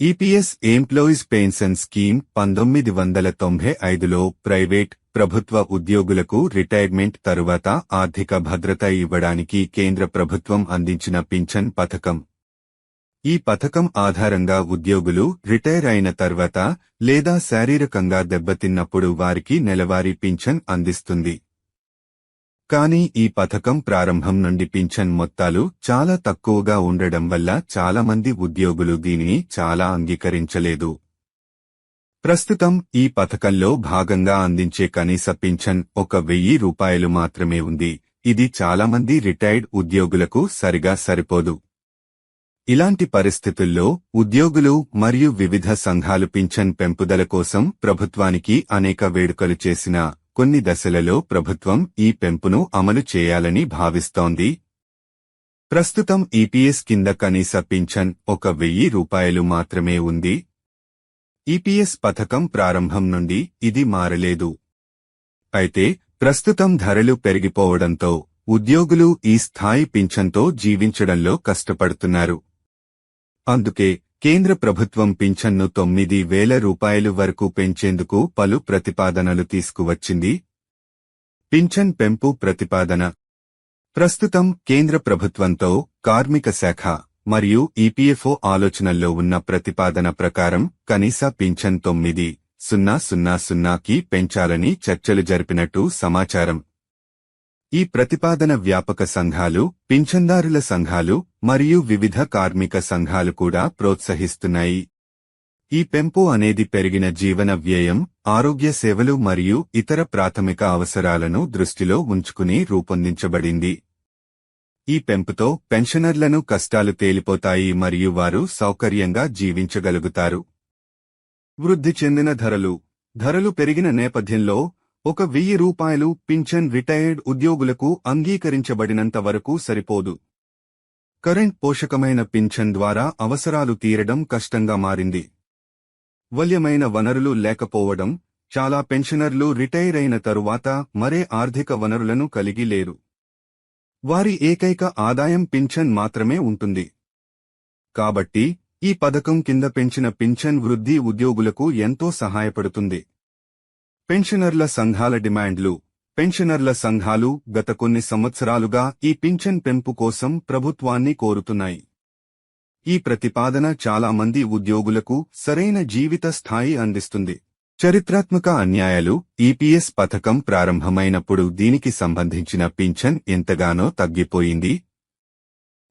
EPS employees pension scheme పంతొమ్మిది వందల తొంభై ఐదులో ప్రైవేట్ ప్రభుత్వ ఉద్యోగులకు రిటైర్మెంట్ తరువాత ఆర్థిక భద్రత ఇవ్వడానికి కేంద్ర ప్రభుత్వం అందించిన పింఛన్ పథకం. ఈ పథకం ఆధారంగా ఉద్యోగులు రిటైర్ అయిన తర్వాత లేదా శారీరకంగా దెబ్బతిన్నప్పుడు వారికి నెలవారీ పింఛన్ అందిస్తుంది. కానీ ఈ పథకం ప్రారంభం నుండి పింఛన్ మొత్తాలు చాలా తక్కువగా ఉండడం వల్ల చాలా మంది ఉద్యోగులు దీనిని చాలా అంగీకరించలేదు. ప్రస్తుతం ఈ పథకంలో భాగంగా అందించే కనీస పింఛన్ ఒక వెయ్యి రూపాయలు మాత్రమే ఉంది. ఇది చాలామంది రిటైర్డ్ ఉద్యోగులకు సరిగా సరిపోదు. ఇలాంటి పరిస్థితుల్లో ఉద్యోగులు మరియు వివిధ సంఘాలు పింఛన్ పెంపుదల కోసం ప్రభుత్వానికి అనేక వేడుకలు చేసినా కొన్ని దశలలో ప్రభుత్వం ఈ పెంపును అమలు చేయాలని భావిస్తోంది. ప్రస్తుతం ఈపీఎస్ కింద కనీస పింఛన్ ఒక వెయ్యి రూపాయలు మాత్రమే ఉంది. ఈపీఎస్ పథకం ప్రారంభం నుండి ఇది మారలేదు. అయితే ప్రస్తుతం ధరలు పెరిగిపోవడంతో ఉద్యోగులు ఈ స్థాయి పింఛన్తో జీవించడంలో కష్టపడుతున్నారు. అందుకే కేంద్ర ప్రభుత్వం పింఛన్ను తొమ్మిది వేల రూపాయలు వరకు పెంచేందుకు పలు ప్రతిపాదనలు తీసుకువచ్చింది. పింఛన్ పెంపు ప్రతిపాదన. ప్రస్తుతం కేంద్ర ప్రభుత్వంతో కార్మిక శాఖ మరియు ఈపీఎఫ్ఓ ఆలోచనల్లో ఉన్న ప్రతిపాదన ప్రకారం కనీస పింఛన్ తొమ్మిది సున్నా సున్నా సున్నాకి పెంచాలని చర్చలు జరిపినట్టు సమాచారం. ఈ ప్రతిపాదన వ్యాపక సంఘాలు పింఛన్దారుల సంఘాలు మరియు వివిధ కార్మిక సంఘాలు కూడా ప్రోత్సహిస్తున్నాయి. ఈ పెంపు అనేది పెరిగిన జీవన వ్యయం ఆరోగ్య సేవలు మరియు ఇతర ప్రాథమిక అవసరాలను దృష్టిలో ఉంచుకుని రూపొందించబడింది. ఈ పెంపుతో పెన్షనర్లను కష్టాలు తేలిపోతాయి మరియు వారు సౌకర్యంగా జీవించగలుగుతారు. వృద్ధి చెందిన ధరలు. ధరలు పెరిగిన నేపథ్యంలో ఒక వెయ్యి రూపాయలు పింఛన్ రిటైర్డ్ ఉద్యోగులకు అంగీకరించబడినంత వరకు సరిపోదు. కరెంట్ పోషకమైన పింఛన్ ద్వారా అవసరాలు తీరడం కష్టంగా మారింది. వల్యమైన వనరులు లేకపోవడం చాలా పెన్షనర్లు రిటైర్ అయిన తరువాత మరే ఆర్థిక వనరులను కలిగి లేరు. వారి ఏకైక ఆదాయం పింఛన్ మాత్రమే ఉంటుంది. కాబట్టి ఈ పథకం కింద పెంచిన పింఛన్ వృద్ధి ఉద్యోగులకు ఎంతో సహాయపడుతుంది. పెన్షనర్ల సంఘాల డిమాండ్లు. పెన్షనర్ల సంఘాలు గత కొన్ని సంవత్సరాలుగా ఈ పింఛన్ పెంపు కోసం ప్రభుత్వాన్ని కోరుతున్నాయి. ఈ ప్రతిపాదన చాలా మంది ఉద్యోగులకు సరైన జీవిత స్థాయి అందిస్తుంది. చరిత్రాత్మక అన్యాయాలు ఈపీఎస్ పథకం ప్రారంభమైనప్పుడు దీనికి సంబంధించిన పింఛన్ ఎంతగానో తగ్గిపోయింది.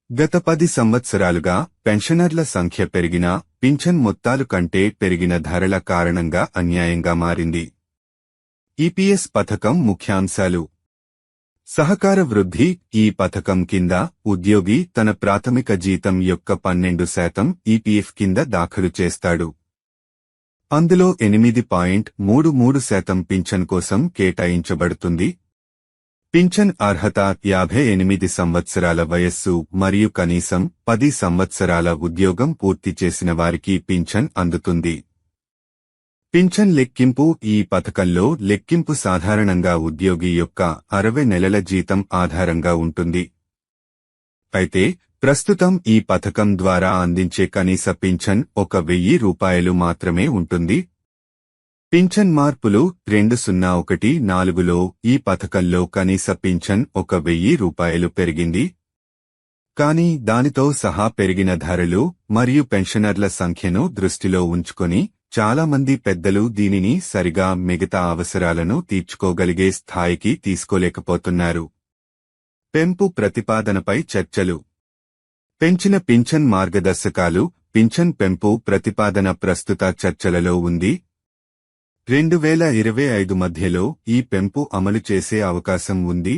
గత పది సంవత్సరాలుగా పెన్షనర్ల సంఖ్య పెరిగినా పింఛన్ మొత్తాలు కంటే పెరిగిన ధరల కారణంగా అన్యాయంగా మారింది. ఈపీఎస్ పథకం ముఖ్యాంశాలు. సహకార వృద్ధి ఈ పథకం కింద ఉద్యోగి తన ప్రాథమిక జీతం యొక్క పన్నెండు శాతం ఈపీఎఫ్ కింద దాఖలు చేస్తాడు. అందులో ఎనిమిది పాయింట్ మూడు మూడు శాతం పింఛన్ కోసం కేటాయించబడుతుంది. పింఛన్ అర్హత యాభై ఎనిమిది సంవత్సరాల వయస్సు మరియు కనీసం పది సంవత్సరాల ఉద్యోగం పూర్తి చేసిన వారికి పింఛన్ అందుతుంది. పింఛన్ లెక్కింపు ఈ పథకంలో లెక్కింపు సాధారణంగా ఉద్యోగి యొక్క అరవై నెలల జీతం ఆధారంగా ఉంటుంది. అయితే ప్రస్తుతం ఈ పథకం ద్వారా అందించే కనీస పింఛన్ ఒక వెయ్యి రూపాయలు మాత్రమే ఉంటుంది. పింఛన్ మార్పులు రెండు సున్నా ఒకటి నాలుగులో ఈ పథకంలో కనీస పింఛన్ ఒక వెయ్యి రూపాయలు పెరిగింది. కానీ దానితో సహా పెరిగిన ధరలు మరియు పెన్షనర్ల సంఖ్యను దృష్టిలో ఉంచుకొని చాలా మంది పెద్దలు దీనిని సరిగా మిగతా అవసరాలను తీర్చుకోగలిగే స్థాయికి తీసుకోలేకపోతున్నారు. పెంపు ప్రతిపాదనపై చర్చలు. పెంచిన పింఛన్ మార్గదర్శకాలు పింఛన్ పెంపు ప్రతిపాదన ప్రస్తుత చర్చలలో ఉంది. రెండు వేల ఇరవై ఐదు మధ్యలో ఈ పెంపు అమలు చేసే అవకాశం ఉంది.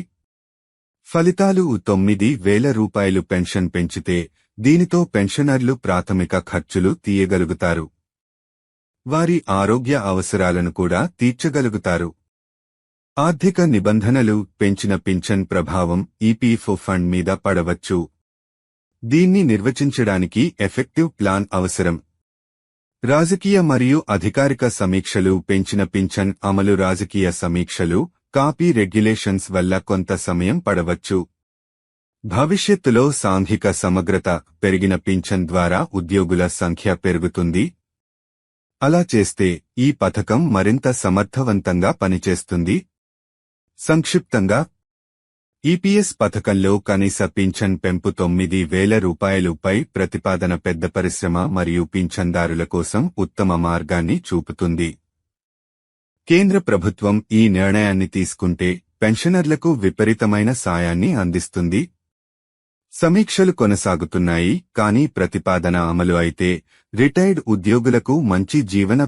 ఫలితాలు తొమ్మిది వేల రూపాయలు పెన్షన్ పెంచితే దీనితో పెన్షనర్లు ప్రాథమిక ఖర్చులు తీయగలుగుతారు. వారి ఆరోగ్య అవసరాలను కూడా తీర్చగలుగుతారు. ఆర్థిక నిబంధనలు పెంచిన పింఛన్ ప్రభావం ఈపీఎఫ్ఓ ఫండ్ మీద పడవచ్చు. దీన్ని నిర్వచించడానికి ఎఫెక్టివ్ ప్లాన్ అవసరం. రాజకీయ మరియు అధికారిక సమీక్షలు పెంచిన పింఛన్ అమలు రాజకీయ సమీక్షలు కాపీ రెగ్యులేషన్స్ వల్ల కొంత సమయం పడవచ్చు. భవిష్యత్తులో సాంఘిక సమగ్రత పెరిగిన పింఛన్ ద్వారా ఉద్యోగుల సంఖ్య పెరుగుతుంది అలా చేస్తే ఈ పథకం మరింత సమర్థవంతంగా పనిచేస్తుంది. సంక్షిప్తంగా ఈపీఎస్ పథకంలో కనీస పింఛన్ పెంపు తొమ్మిది వేల రూపాయలుపై ప్రతిపాదన పెద్ద పరిశ్రమ మరియు పింఛన్దారుల కోసం ఉత్తమ మార్గాన్ని చూపుతుంది. కేంద్ర ప్రభుత్వం ఈ నిర్ణయాన్ని తీసుకుంటే పెన్షనర్లకు విపరీతమైన సాయాన్ని అందిస్తుంది. సమీక్షలు కొనసాగుతున్నాయి కానీ ప్రతిపాదన అమలు అయితే రిటైర్డ్ ఉద్యోగులకు మంచి జీవన